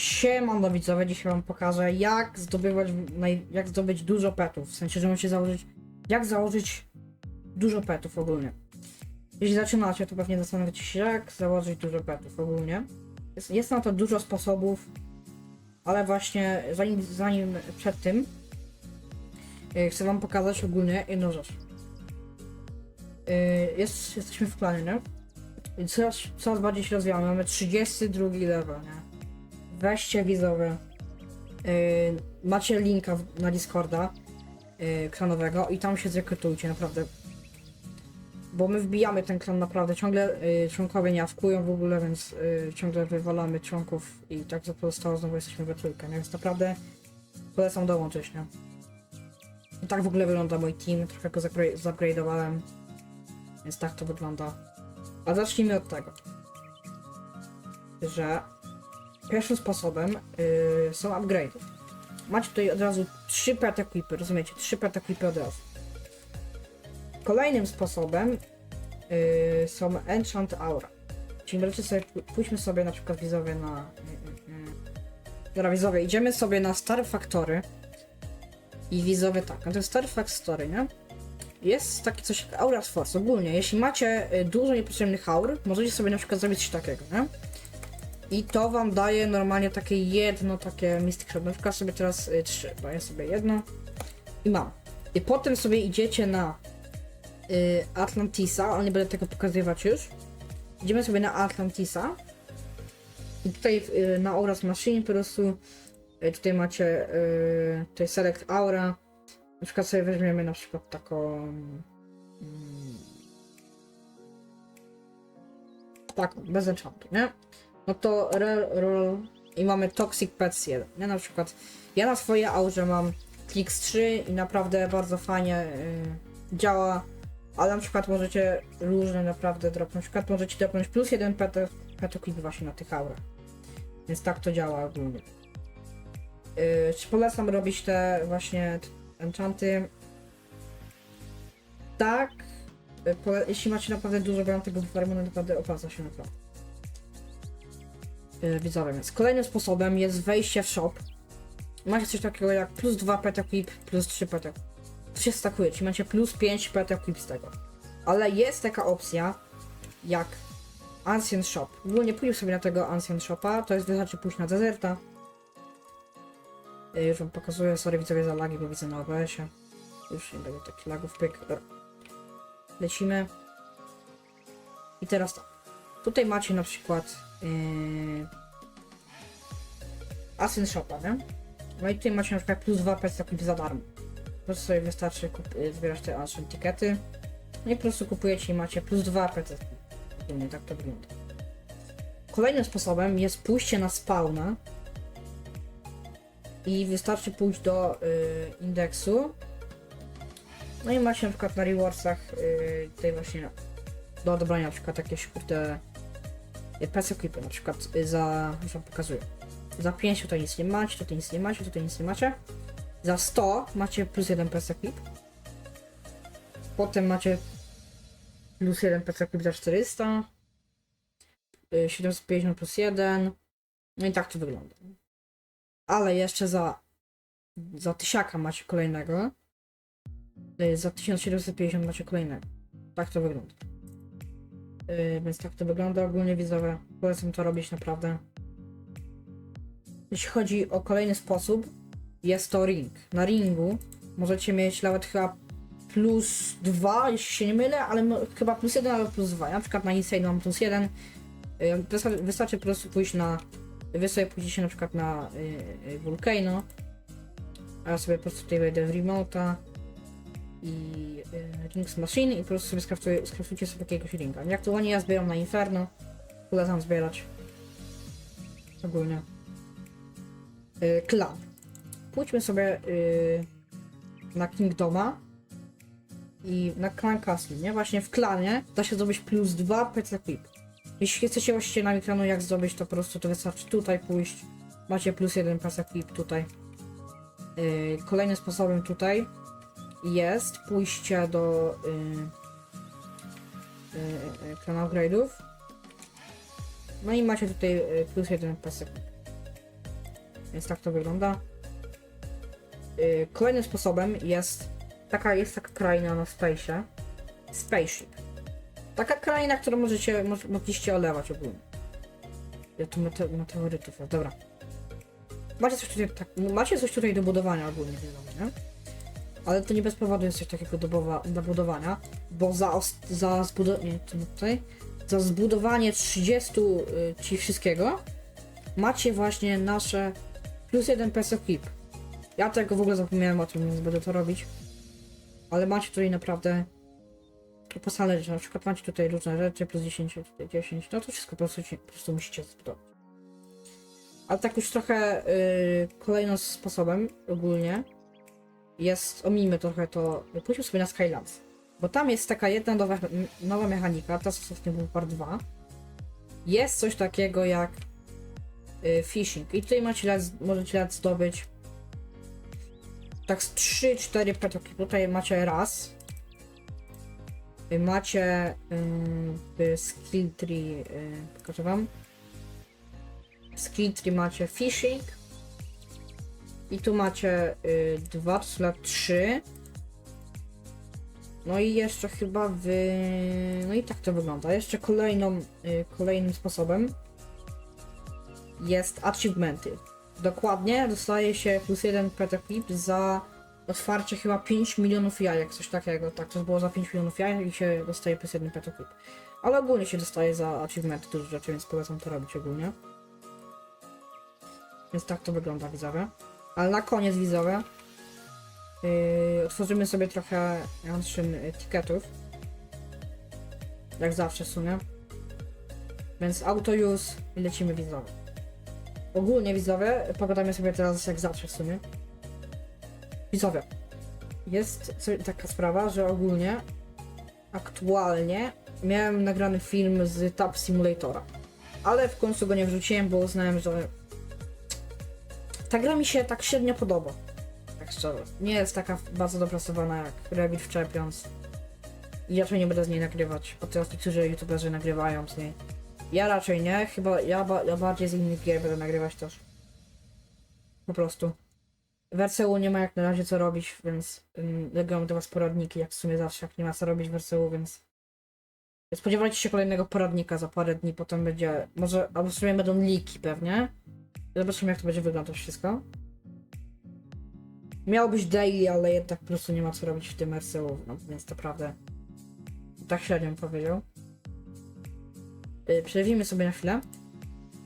Siemano widzowie, dzisiaj wam pokażę jak zdobywać, jak zdobyć dużo petów, w sensie, że możecie założyć, jak założyć dużo petów ogólnie. Jeśli zaczynacie, to pewnie zastanawiacie się jak założyć dużo petów ogólnie. Jest, jest na to dużo sposobów, ale właśnie zanim, zanim przed tym yy, chcę wam pokazać ogólnie jedną rzecz. Yy, jest, jesteśmy w planie, nie? Coraz, coraz bardziej się rozwijamy, mamy 32 level, nie? Weźcie widzowie. Yy, macie linka na Discorda yy, klanowego i tam się zrekrutujcie, naprawdę. Bo my wbijamy ten klan naprawdę, ciągle yy, członkowie nie awkują w ogóle, więc yy, ciągle wywalamy członków i tak za pozostało znowu jesteśmy we trójkę, więc naprawdę polecam dołączyć, nie? I tak w ogóle wygląda mój team, trochę go zupgrade'owałem, więc tak to wygląda. A zacznijmy od tego, że Pierwszym sposobem yy, są upgrade. Macie tutaj od razu 3 pet equipy, rozumiecie? 3 pet equipy od razu. Kolejnym sposobem yy, są enchant aura. Czyli możecie sobie, pójdźmy sobie na przykład widzowie na... Yy, yy, Dobra idziemy sobie na Star Factory. I widzowie tak, no to jest Star Factory, nie? Jest takie coś jak Aura Force. Ogólnie, jeśli macie y, dużo niepotrzebnych aur, możecie sobie na przykład zrobić coś takiego, nie? I to wam daje normalnie takie jedno takie Mystic Shot. Sobie teraz y, trzy. Daję sobie jedno i mam. I potem sobie idziecie na y, Atlantisa, ale nie będę tego pokazywać już. Idziemy sobie na Atlantisa. I tutaj y, na Auras Machine po prostu y, tutaj macie y, tutaj Select Aura. Na przykład sobie weźmiemy na przykład taką mm, taką, bez enchantu, nie? No to i mamy Toxic Pets 1. Ja na przykład, ja na swojej aurze mam Klix 3 i naprawdę bardzo fajnie y, działa, ale na przykład możecie różne naprawdę dropnąć, na przykład możecie dropnąć plus jeden pet, pet equip właśnie na tych aurach. Więc tak to działa ogólnie. Yy, czy polecam robić te właśnie enchanty? Tak, y, jeśli macie naprawdę dużo wam tego farmu, no naprawdę opłaca się naprawdę yy, widzowie. Więc kolejnym sposobem jest wejście w shop. Macie coś takiego jak plus 2 pet equip, plus 3 pet equip. To się stakuje, czyli macie plus 5 pet equip z tego. Ale jest taka opcja jak Ancient Shop. Ogólnie pójdę sobie na tego Ancient Shopa, to jest wystarczy pójść na Deserta. Yy, Już wam pokazuję, sorry widzowie za lagi, bo widzę na OBS-ie. Już nie będzie takich lagów, pyk. Lecimy. I teraz tak. Tutaj macie na przykład yy, Asyn Shopa, nie? No i tutaj macie na przykład plus 2 pet equip za darmo. Po prostu sobie wystarczy kup- yy, zbierać te Asyn tikety. No i po prostu kupujecie i macie plus 2 pet equip. Ogólnie tak to wygląda. Kolejnym sposobem jest pójście na spawna. I wystarczy pójść do yy, indeksu. No i macie na przykład na rewardsach yy, tutaj właśnie do odebrania na przykład jakieś kurde PC equipy na przykład y, za, już wam pokazuję. Za 5 tutaj nic nie macie, tutaj nic nie macie, tutaj nic nie macie. Za 100 macie plus 1 PC equip. Potem macie plus 1 PC equip za 400. y, 750 plus 1. No i tak to wygląda. Ale jeszcze za za tysiaka macie kolejnego. Y, Za 1750 macie kolejnego. Tak to wygląda. Yy, więc tak to wygląda ogólnie widzowie. Polecam to robić naprawdę. Jeśli chodzi o kolejny sposób, jest to ring. Na ringu możecie mieć nawet chyba plus 2, jeśli się nie mylę, ale chyba plus 1 albo plus 2. Ja na przykład na Insane mam plus 1. Yy, wystarczy, po prostu pójść na. Wy sobie pójdziecie na przykład na yy, Volcano. A ja sobie po prostu tutaj wejdę w Remote'a i y, Rings Machine i po prostu sobie skraftuję, skraftujcie sobie jakiegoś ringa. Jak to ja zbieram na Inferno, polecam zbierać. Ogólnie. Y, klan. Pójdźmy sobie y, na Kingdoma i na Clan Castle, nie? Właśnie w klanie da się zdobyć plus 2 PC Equip. Jeśli chcecie właściwie na ekranu jak zdobyć, to po prostu to wystarczy tutaj pójść. Macie plus 1 PC Equip tutaj. Y, kolejnym sposobem tutaj jest pójście do y, y, y, kanał grade'ów. No i macie tutaj y, plus jeden pasek. Więc tak to wygląda. Yy, kolejnym sposobem jest taka, jest taka kraina na Space'ie. Spaceship. Taka kraina, którą możecie, mo- mogliście olewać ogólnie. Ja tu mete, meteorytów, dobra. Macie coś tutaj, tak, macie coś tutaj do budowania ogólnie, wiadomo, nie? Ale to nie bez powodu jest coś takiego do, budowa- do budowania, bo za, za zbudowanie, tutaj, za zbudowanie 30 y, ci wszystkiego macie właśnie nasze plus jeden peso keep. Ja tego w ogóle zapomniałem o tym, więc będę to robić. Ale macie tutaj naprawdę opasane rzeczy, na przykład macie tutaj różne rzeczy, plus 10, tutaj 10, no to wszystko po prostu, po prostu musicie zbudować. Ale tak już trochę yy, kolejnym sposobem ogólnie jest, omijmy trochę to, pójdźmy sobie na Skylands. Bo tam jest taka jedna nowa, nowa mechanika, teraz ostatnio był part 2. Jest coś takiego jak y, phishing. I tutaj macie lat, możecie lat zdobyć tak z 3-4 petoki. Tutaj macie raz. Y, Macie y, skill tree, y, pokażę wam. Skill tree macie phishing. I tu macie y, dwa, to są lat 3. No i jeszcze chyba w... No i tak to wygląda. Jeszcze kolejną, y, kolejnym sposobem jest achievementy. Dokładnie dostaje się plus jeden pet equip za otwarcie chyba 5 milionów jajek, coś takiego. Tak, to było za 5 milionów jajek i się dostaje plus jeden pet equip. Ale ogólnie się dostaje za achievementy dużo rzeczy, więc polecam to robić ogólnie. Więc tak to wygląda widzowie. Ale na koniec widzowie Yy, otworzymy sobie trochę Ancient etykietów. Jak zawsze w sumie. Więc auto use i lecimy widzowie. Ogólnie widzowie, pogadamy sobie teraz jak zawsze w sumie. Widzowie, jest taka sprawa, że ogólnie aktualnie miałem nagrany film z Tab Simulatora. Ale w końcu go nie wrzuciłem, bo uznałem, że ta gra mi się tak średnio podoba tak szczerze. Nie jest taka bardzo dopracowana jak Revit w Champions. I raczej nie będę z niej nagrywać. O tych którzy youtuberzy nagrywają z niej. Ja raczej nie, chyba ja, ba ja bardziej z innych gier będę nagrywać też. Po prostu. W RCU nie ma jak na razie co robić, więc um, nagrywam do was poradniki, jak w sumie zawsze, jak nie ma co robić w RCU, więc... Spodziewajcie się kolejnego poradnika za parę dni, potem będzie... Może, albo w sumie będą leaki pewnie. Zobaczymy jak to będzie wyglądać wszystko. Miał być daily, ale jednak po prostu nie ma co robić w tym RCU, no więc naprawdę tak średnio bym powiedział. Yy, Przerwijmy sobie na chwilę.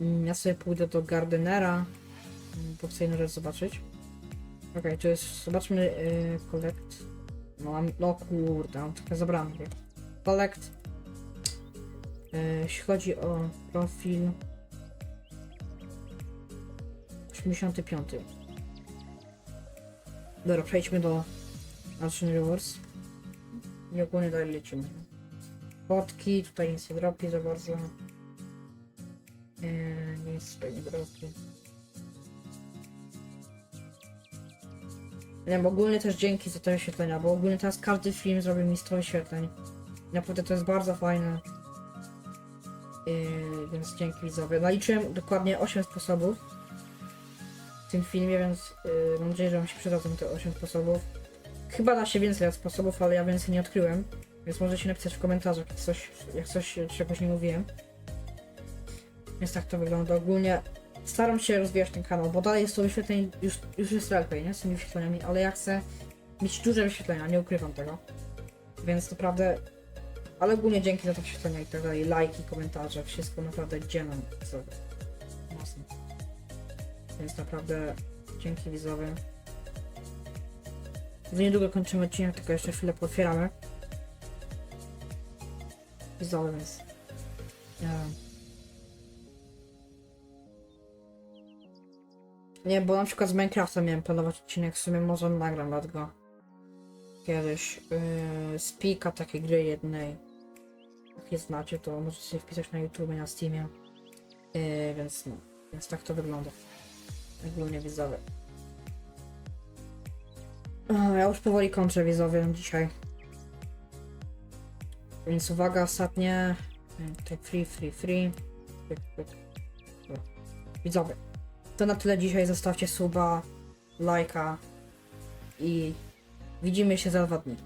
Mm, Ja sobie pójdę do Gardenera, mm, bo chcę inną rzecz zobaczyć. Okej, tu jest, zobaczmy yy, collect. No, no kurde, mam trochę. Collect. Yy, jeśli chodzi o profil 85. Dobra, przejdźmy do Action Rewards. I ogólnie dalej lecimy. Fotki, tutaj nic nie dropi za bardzo. Eee, nic tutaj nie dropi. Nie wiem, ogólnie też dzięki za te wyświetlenia, bo ogólnie teraz każdy film zrobi mi 100 wyświetleń. Naprawdę to jest bardzo fajne. Eee, więc dzięki widzowie. Naliczyłem dokładnie 8 sposobów tym filmie, więc yy, mam nadzieję, że Wam się przydadzą te 8 sposobów. Chyba da się więcej sposobów, ale ja więcej nie odkryłem, więc możecie napisać w komentarzach, jak coś, jak coś czegoś nie mówiłem. Więc tak to wygląda. Ogólnie staram się rozwijać ten kanał, bo dalej jest to wyświetleń, już, już jest lepiej, nie? Z tymi wyświetleniami, ale ja chcę mieć duże wyświetlenia, nie ukrywam tego. Więc naprawdę, ale ogólnie dzięki za te wyświetlenia i tak dalej, lajki, komentarze, wszystko naprawdę nam co mocno. Więc naprawdę dzięki widzowie. Za niedługo kończymy odcinek, tylko jeszcze chwilę pootwieramy. Widzowie, więc... Nie. Nie, bo na przykład z Minecrafta miałem planować odcinek, w sumie może nagram nad go. Kiedyś. Yy, z pika takiej gry jednej. Jak je znacie, to możecie sobie wpisać na YouTube, na Steamie. Yy, więc no, więc tak to wygląda. Ogólnie widzowie. Ja już powoli kończę widzowie dzisiaj. Więc uwaga, ostatnie. Tutaj free, free, free. Widzowie. To na tyle dzisiaj. Zostawcie suba, lajka i widzimy się za dwa dni.